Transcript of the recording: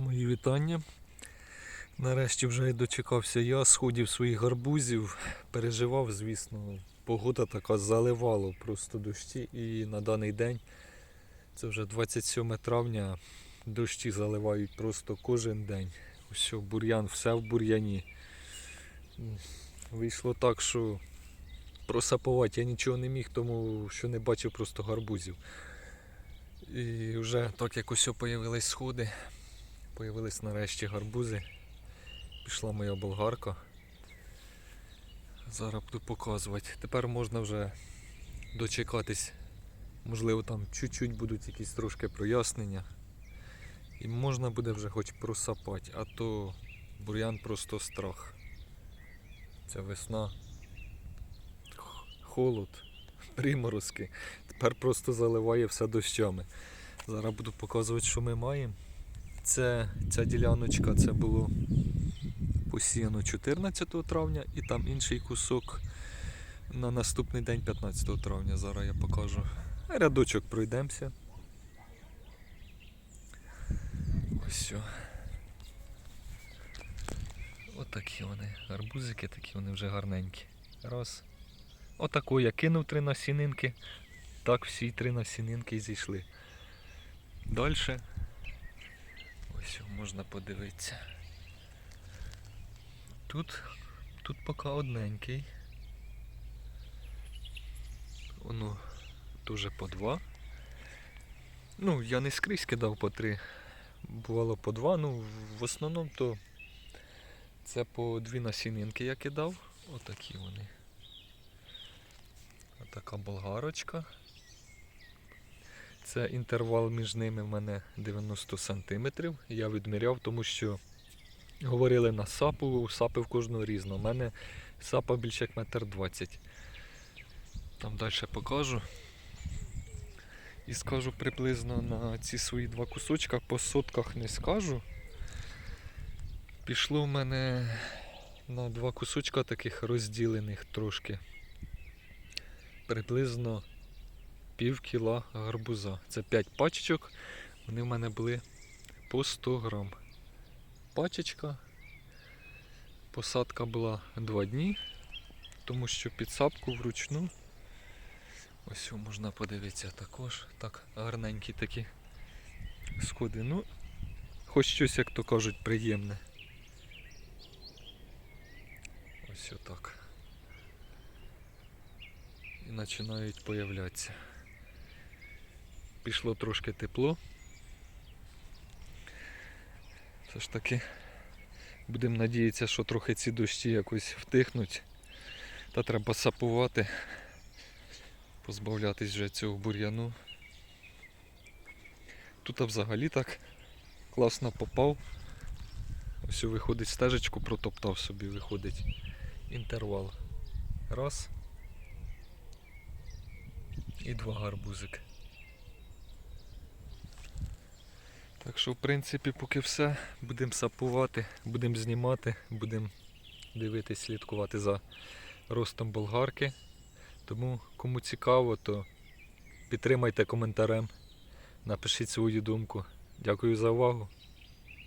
Мої вітання. Нарешті вже й дочекався я сходів своїх гарбузів. Переживав, звісно. Погода така заливало просто дощі. І на даний день, це вже 27 травня, дощі заливають просто кожен день. Ось бур'ян, все в бур'яні. Вийшло так, що просапувати я нічого не міг, тому що не бачив просто гарбузів. І вже так як ось появились сходи, появились нарешті гарбузи. Пішла моя болгарка. Зараз буду показувати. Тепер можна вже дочекатись. Можливо, там чуть-чуть будуть якісь трошки прояснення. І можна буде вже хоч просапати, а то бур'ян просто страх. Це весна. Холод, приморозки. Тепер просто заливає все дощами. Зараз буду показувати, що ми маємо. Це, ця діляночка це було посіяно 14 травня і там інший кусок на наступний день 15 травня. Зараз я покажу. Рядочок пройдемося. Ось. Отакі вони. Гарбузики такі вони вже гарненькі. Раз. Отако я кинув три насінинки. Так всі три насінинки зійшли. Далі. Ось можна подивитися. Тут, тут поки одненький. Воно теж по два. Ну, я не скрізь кидав по три. Бувало по два. Ну, в основному то це по дві насінинки я кидав. Отакі вони. Отака болгарочка. Це інтервал між ними в мене 90 см. Я відміряв, тому що говорили на сапу, сапи в кожного різно. У мене сапа більше як метр 20. Там далі покажу. І скажу приблизно на ці свої два кусочка, по сотках не скажу. Пішло в мене на два кусочка таких розділених трошки. Приблизно пів кіла гарбуза. Це 5 пачечок. Вони в мене були по 100 грам. Пачечка. Посадка була 2 дні, тому що підсапку вручну. Ось можна подивитися також. Так, гарненькі такі сходи. Ну, хоч щось, як то кажуть, приємне. Ось отак. І починають появлятися. Пішло трошки тепло. Все ж таки будемо надіятися, що трохи ці дощі якось втихнуть. Та треба сапувати, позбавлятись вже цього бур'яну. Тут взагалі так класно попав. Ось виходить стежечку, протоптав собі, виходить інтервал. Раз. І два гарбузики. Так що, в принципі, поки все. Будемо сапувати, будемо знімати, будемо дивитись, слідкувати за ростом болгарки. Тому кому цікаво, то підтримайте коментарем, напишіть свою думку. Дякую за увагу.